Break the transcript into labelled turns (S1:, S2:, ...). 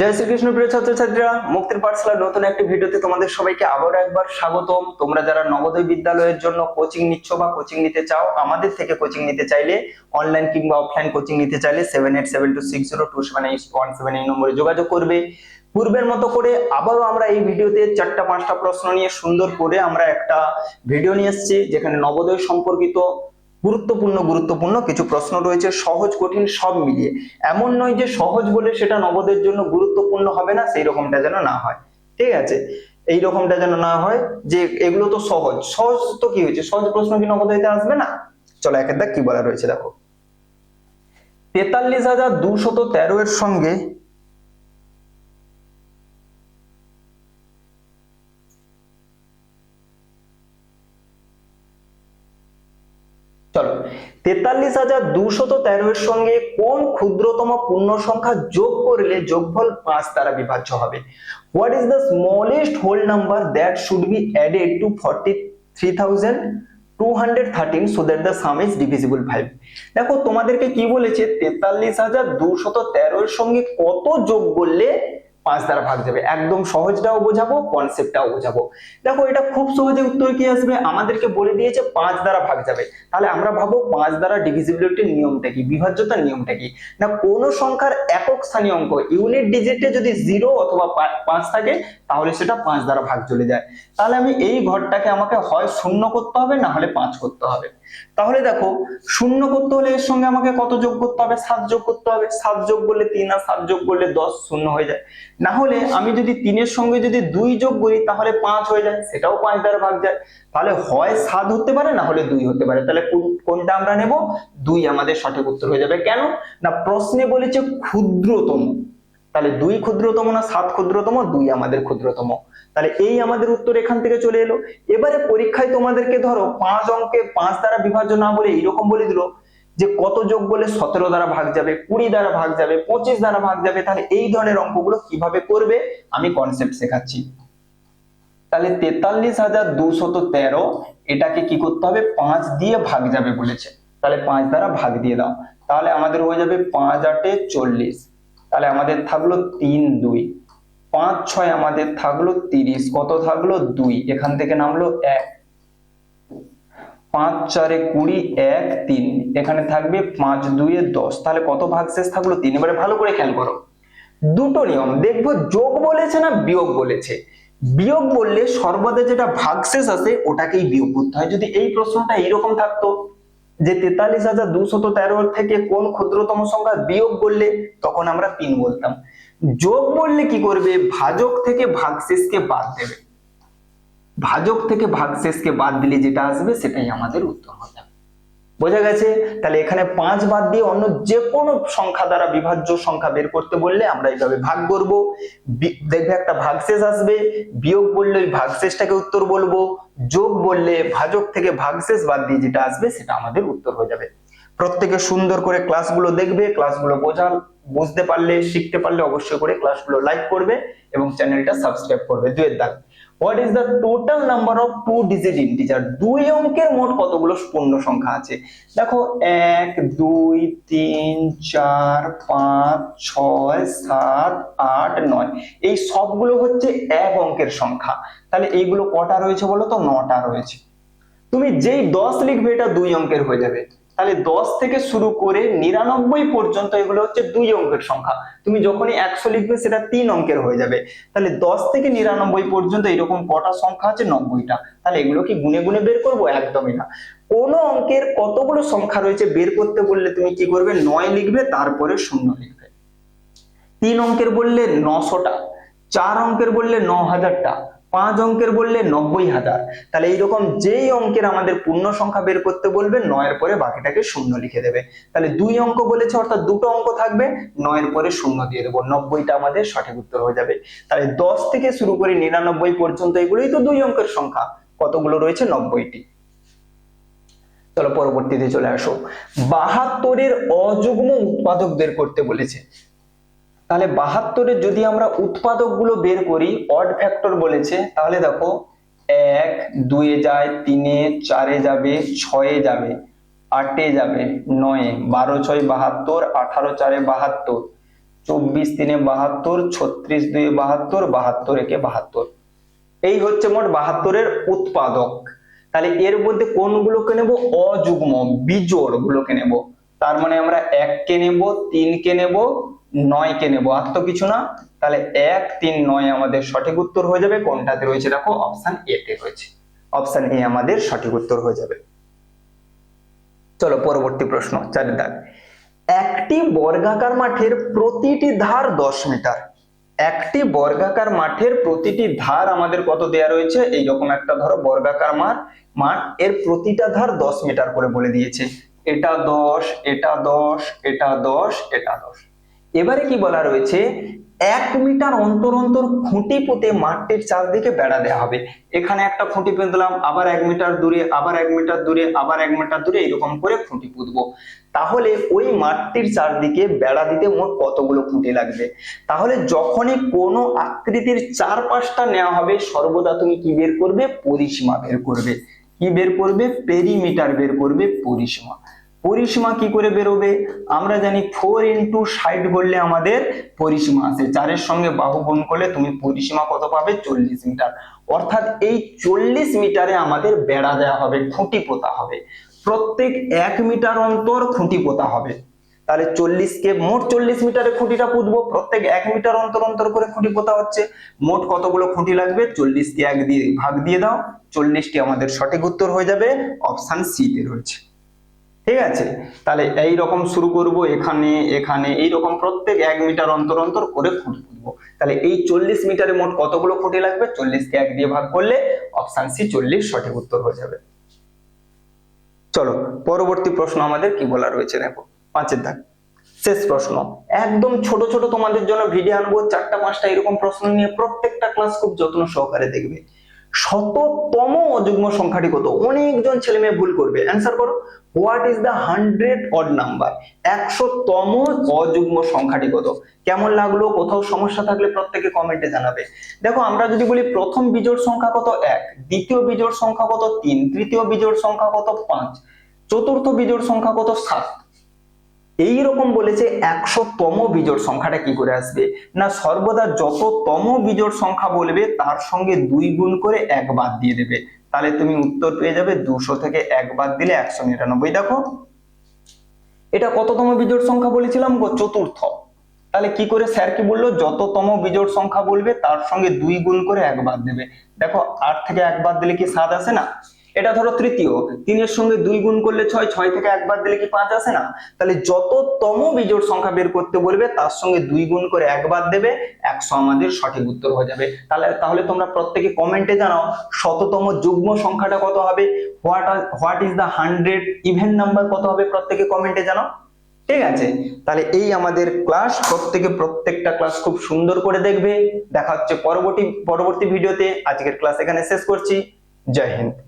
S1: জয় শ্রীকৃষ্ণ প্রিয় ছাত্রছাত্রীরা মুক্তির পাঠশালার নতুন একটি ভিডিওতে তোমাদের সবাইকে আবার একবার স্বাগতম তোমরা যারা নবোদয় বিদ্যালয়ের জন্য কোচিং নিচ্ছ বা কোচিং নিতে চাও আমাদের থেকে কোচিং নিতে চাইলে অনলাইন কিংবা অফলাইন কোচিং নিতে চাইলে seven eight seven two six zero two seven eight one seven এই নম্বরে যোগাযোগ করবে পূর্বের মতো করে আবারও আমরা এই ভিডিওতে চারটা পাঁচটা প্রশ্ন নিয়ে সুন্দর করে আমরা একটা ভিডিও নিয়ে এসেছি যেখানে নবোদয় সম্পর্কিত গুরুত্বপূর্ণ গুরুত্বপূর্ণ কিছু প্রশ্ন রয়েছে সহজ কঠিন সব মিলিয়ে এমন নয় যে সহজ বলে সেটা নবদের জন্য গুরুত্বপূর্ণ হবে না সেই রকমটা যেন না হয় ঠিক আছে এই রকমটা যেন না হয় যে এগুলো তো সহজ সহজ তো কি হয়েছে সহজ প্রশ্ন কি নবদ হইতে আসবে না চলো একের দাগ কি বলা রয়েছে দেখো তেতাল্লিশ হাজার দুশত তেরো এর সঙ্গে চলো তেতাল্লিশ হাজার দুশত তেরো এর সঙ্গে কোন ক্ষুদ্রতম পূর্ণ সংখ্যা যোগ করলে যোগফল পাঁচ দ্বারা বিভাজ্য হবে what is the smallest whole number that should be added to forty three thousand thirteen so that the sum is divisible 5 দেখো তোমাদেরকে কি বলেছে তেতাল্লিশ হাজার 43213 এর সঙ্গে কত যোগ করলে পাঁচ দ্বারা ভাগ যাবে একদম সহজটাও বোঝাবো কনসেপ্টটাও বোঝাবো দেখো এটা খুব সহজে উত্তর কি আসবে আমাদেরকে বলে দিয়েছে পাঁচ দ্বারা ভাগ যাবে তাহলে আমরা ভাবো পাঁচ দ্বারা ডিভিজিবিলিটির নিয়মটা কি বিভাজ্যতার নিয়মটা কি না কোন সংখ্যার একক স্থানীয় অঙ্ক ইউনিট ডিজিটে যদি জিরো অথবা পাঁচ থাকে তাহলে সেটা পাঁচ দ্বারা ভাগ চলে যায় তাহলে আমি এই ঘরটাকে আমাকে হয় শূন্য করতে হবে না হলে পাঁচ করতে হবে তাহলে দেখো শূন্য করতে হলে এর সঙ্গে আমাকে কত যোগ করতে হবে সাত যোগ করতে হবে সাত যোগ করলে তিন আর সাত যোগ করলে দশ শূন্য হয়ে যায় না হলে আমি যদি তিনের সঙ্গে যদি দুই যোগ করি তাহলে পাঁচ হয়ে যায় সেটাও পাঁচ দ্বারা ভাগ যায় তাহলে হয় সাত হতে পারে না হলে দুই হতে পারে তাহলে কোনটা আমরা নেব দুই আমাদের সঠিক উত্তর হয়ে যাবে কেন না প্রশ্নে বলেছে ক্ষুদ্রতম তাহলে দুই ক্ষুদ্রতম না সাত ক্ষুদ্রতম দুই আমাদের ক্ষুদ্রতম তাহলে এই আমাদের উত্তর এখান থেকে চলে এলো এবারে পরীক্ষায় তোমাদেরকে ধরো পাঁচ অঙ্কে পাঁচ দ্বারা বিভাজ্য না বলে এইরকম বলে দিল যে কত যোগ বলে সতেরো দ্বারা ভাগ যাবে কুড়ি দ্বারা ভাগ যাবে পঁচিশ দ্বারা ভাগ যাবে তাহলে এই ধরনের অঙ্কগুলো কিভাবে করবে আমি কনসেপ্ট শেখাচ্ছি তাহলে তেতাল্লিশ হাজার দুশত তেরো এটাকে কি করতে হবে পাঁচ দিয়ে ভাগ যাবে বলেছে তাহলে পাঁচ দ্বারা ভাগ দিয়ে দাও তাহলে আমাদের হয়ে যাবে পাঁচ আটে চল্লিশ তাহলে আমাদের থাকলো তিন দুই পাঁচ ছয় আমাদের থাকলো তিরিশ কত থাকলো দুই এখান থেকে নামলো এক পাঁচ চারে কুড়ি এক তিন এখানে থাকবে পাঁচ দুয়ে দশ তাহলে কত শেষ থাকলো তিন এবারে ভালো করে খেয়াল করো দুটো নিয়ম দেখবো যোগ বলেছে না বিয়োগ বলেছে বিয়োগ বললে সর্বদা যেটা ভাগশেষ আছে ওটাকেই বিয়োগ করতে হয় যদি এই প্রশ্নটা এইরকম থাকতো যে তেতাল্লিশ হাজার দুশত তেরো থেকে কোন ক্ষুদ্রতম সংখ্যা বিয়োগ করলে তখন আমরা তিন বলতাম যোগ বললে কি করবে ভাজক থেকে ভাগশেষকে বাদ দেবে ভাজক থেকে ভাগশেষকে বাদ দিলে যেটা আসবে সেটাই আমাদের উত্তর হয়ে যাবে বোঝা গেছে তাহলে এখানে পাঁচ বাদ দিয়ে অন্য যে কোনো সংখ্যা দ্বারা বিভাজ্য সংখ্যা বের করতে বললে আমরা এইভাবে ভাগ করব দেখবে একটা ভাগশেষ আসবে বিয়োগ বললে ওই ভাগশেষটাকে উত্তর বলবো যোগ বললে ভাজক থেকে ভাগশেষ বাদ দিয়ে যেটা আসবে সেটা আমাদের উত্তর হয়ে যাবে প্রত্যেকে সুন্দর করে ক্লাসগুলো দেখবে ক্লাসগুলো বোঝাল বুঝতে পারলে শিখতে পারলে অবশ্যই করে ক্লাসগুলো লাইক করবে এবং চ্যানেলটা সাবস্ক্রাইব করবে দুয়ের দাগ what is the total number of two digit integer দুই অঙ্কের মোট কতগুলো পূর্ণ সংখ্যা আছে দেখো এক দুই তিন চার পাঁচ ছয় সাত আট নয় এই সবগুলো হচ্ছে এক অঙ্কের সংখ্যা তাহলে এইগুলো কটা রয়েছে বলো তো নটা রয়েছে তুমি যেই দশ লিখবে এটা দুই অঙ্কের হয়ে যাবে তাহলে দশ থেকে শুরু করে নিরানব্বই পর্যন্ত এগুলো হচ্ছে দুই অঙ্কের সংখ্যা তুমি যখনই একশো লিখবে সেটা তিন অঙ্কের হয়ে যাবে তাহলে দশ থেকে নিরানব্বই পর্যন্ত এরকম কটা সংখ্যা আছে নব্বইটা তাহলে এগুলো কি গুনে গুনে বের করবো একদমই না কোন অঙ্কের কতগুলো সংখ্যা রয়েছে বের করতে বললে তুমি কি করবে নয় লিখবে তারপরে শূন্য লিখবে তিন অঙ্কের বললে নশোটা চার অঙ্কের বললে ন হাজারটা পাঁচ অঙ্কের বললে নব্বই হাজার তাহলে এইরকম যেই অঙ্কের আমাদের পূর্ণ সংখ্যা বের করতে বলবে নয়ের পরে বাকিটাকে শূন্য লিখে দেবে তাহলে দুই অঙ্ক বলেছে অর্থাৎ দুটো অঙ্ক থাকবে নয়ের পরে শূন্য দিয়ে দেবো নব্বইটা আমাদের সঠিক উত্তর হয়ে যাবে তাহলে দশ থেকে শুরু করে নিরানব্বই পর্যন্ত এগুলোই তো দুই অঙ্কের সংখ্যা কতগুলো রয়েছে নব্বইটি চলো পরবর্তীতে চলে আসো বাহাত্তরের অযুগ্ম উৎপাদক বের করতে বলেছে তাহলে বাহাত্তরে যদি আমরা উৎপাদকগুলো বের করি অড ফ্যাক্টর বলেছে তাহলে দেখো এক দুয়ে যায় তিনে চারে যাবে ছয়ে যাবে আটে যাবে নয়ে বারো ছয় বাহাত্তর আঠারো চারে বাহাত্তর চব্বিশ তিনে বাহাত্তর ছত্রিশ দুয়ে বাহাত্তর বাহাত্তর একে বাহাত্তর এই হচ্ছে মোট বাহাত্তরের উৎপাদক তাহলে এর মধ্যে কোনগুলোকে নেব অযুগ্ম বিজোড় গুলোকে নেব তার মানে আমরা এককে নেব তিনকে নেব নয় কে নেব আর তো কিছু না তাহলে এক তিন নয় আমাদের সঠিক উত্তর হয়ে যাবে কোনটাতে রয়েছে দেখো অপশন এ তে রয়েছে অপশন এ আমাদের সঠিক উত্তর হয়ে যাবে চলো পরবর্তী প্রশ্ন চারের দাগ একটি বর্গাকার মাঠের প্রতিটি ধার দশ মিটার একটি বর্গাকার মাঠের প্রতিটি ধার আমাদের কত দেয়া রয়েছে এই রকম একটা ধরো বর্গাকার মাঠ মাঠ এর প্রতিটা ধার দশ মিটার করে বলে দিয়েছে এটা দশ এটা দশ এটা দশ এটা দশ এবারে কি বলা রয়েছে এক মিটার অন্তর অন্তর খুঁটি পুঁতে মাঠটির চারদিকে বেড়া দেওয়া হবে এখানে একটা খুঁটি পুঁতলাম আবার এক মিটার দূরে আবার এক মিটার দূরে আবার এক মিটার দূরে এরকম করে খুঁটি পুঁতবো তাহলে ওই মাঠটির চারদিকে বেড়া দিতে মোট কতগুলো খুঁটি লাগবে তাহলে যখনই কোনো আকৃতির চারপাশটা নেওয়া হবে সর্বদা তুমি কি বের করবে পরিসীমা বের করবে কি বের করবে পেরিমিটার বের করবে পরিসীমা পরিসীমা কি করে বেরোবে আমরা জানি ফোর ইন্টু ষাট করলে আমাদের পরিসীমা আছে চারের সঙ্গে বাহু গুণ করলে তুমি পরিসীমা কত পাবে চল্লিশ মিটার অর্থাৎ এই চল্লিশ মিটারে আমাদের বেড়া দেওয়া হবে খুঁটি পোতা হবে প্রত্যেক এক মিটার অন্তর খুঁটি পোতা হবে তাহলে চল্লিশকে মোট চল্লিশ মিটারে খুঁটিটা পুঁতবো প্রত্যেক এক মিটার অন্তর অন্তর করে খুঁটি পোতা হচ্ছে মোট কতগুলো খুঁটি লাগবে চল্লিশকে এক দিয়ে ভাগ দিয়ে দাও চল্লিশটি আমাদের সঠিক উত্তর হয়ে যাবে অপশান তে রয়েছে ঠিক আছে তাহলে এই রকম শুরু করব এখানে এখানে এই রকম প্রত্যেক এক মিটার অন্তর অন্তর করে ফুট তুলব তাহলে এই চল্লিশ মিটারে মোট কতগুলো ফুটে লাগবে চল্লিশকে এক দিয়ে ভাগ করলে অপশান সি চল্লিশ সঠিক উত্তর হয়ে যাবে চলো পরবর্তী প্রশ্ন আমাদের কি বলা রয়েছে দেখো পাঁচের দাগ শেষ প্রশ্ন একদম ছোট ছোট তোমাদের জন্য ভিডিও আনবো চারটা পাঁচটা এরকম প্রশ্ন নিয়ে প্রত্যেকটা ক্লাস খুব যত্ন সহকারে দেখবে শততম অযুগ্ম সংখ্যাটি কত অনেকজন ছেলে মেয়ে ভুল করবে অ্যান্সার করো what is the hundred odd number একশোতম অযুগ্ম সংখ্যাটি কত কেমন লাগলো কোথাও সমস্যা থাকলে প্রত্যেকে কমেন্টে জানাবে দেখো আমরা যদি বলি প্রথম বিজোড় সংখ্যা কত এক দ্বিতীয় বিজোড় সংখ্যা কত তিন তৃতীয় বিজোড় সংখ্যা কত পাঁচ চতুর্থ বিজোড় সংখ্যা কত সাত এই রকম বলেছে একশো তম বিজোড় সংখ্যাটা কি করে আসবে না সর্বদা যত তম বিজোড় সংখ্যা বলবে তার সঙ্গে দুই গুণ করে এক বাদ দিয়ে দেবে তাহলে তুমি উত্তর পেয়ে যাবে দুশো থেকে এক বাদ দিলে একশো নিরানব্বই দেখো এটা কততম বিজোড় সংখ্যা বলেছিলাম গো চতুর্থ তাহলে কি করে স্যার কি বললো যততম বিজোড় সংখ্যা বলবে তার সঙ্গে দুই গুণ করে এক বাদ দেবে দেখো আট থেকে এক বাদ দিলে কি সাত আসে না এটা ধরো তৃতীয় তিনের সঙ্গে দুই গুণ করলে ছয় ছয় থেকে একবার দিলে কি পাঁচ আসে না তাহলে যততম বিজোড় সংখ্যা বের করতে বলবে তার সঙ্গে দুই গুণ করে একবার দেবে একশো আমাদের সঠিক উত্তর হয়ে যাবে তাহলে তাহলে তোমরা প্রত্যেকে কমেন্টে জানাও শততম যুগ্ম সংখ্যাটা কত হবে what what is the hundred even number কত হবে প্রত্যেকে কমেন্টে জানাও ঠিক আছে তাহলে এই আমাদের ক্লাস প্রত্যেকে প্রত্যেকটা ক্লাস খুব সুন্দর করে দেখবে দেখা হচ্ছে পরবর্তী পরবর্তী ভিডিওতে আজকের ক্লাস এখানে শেষ করছি জয় হিন্দ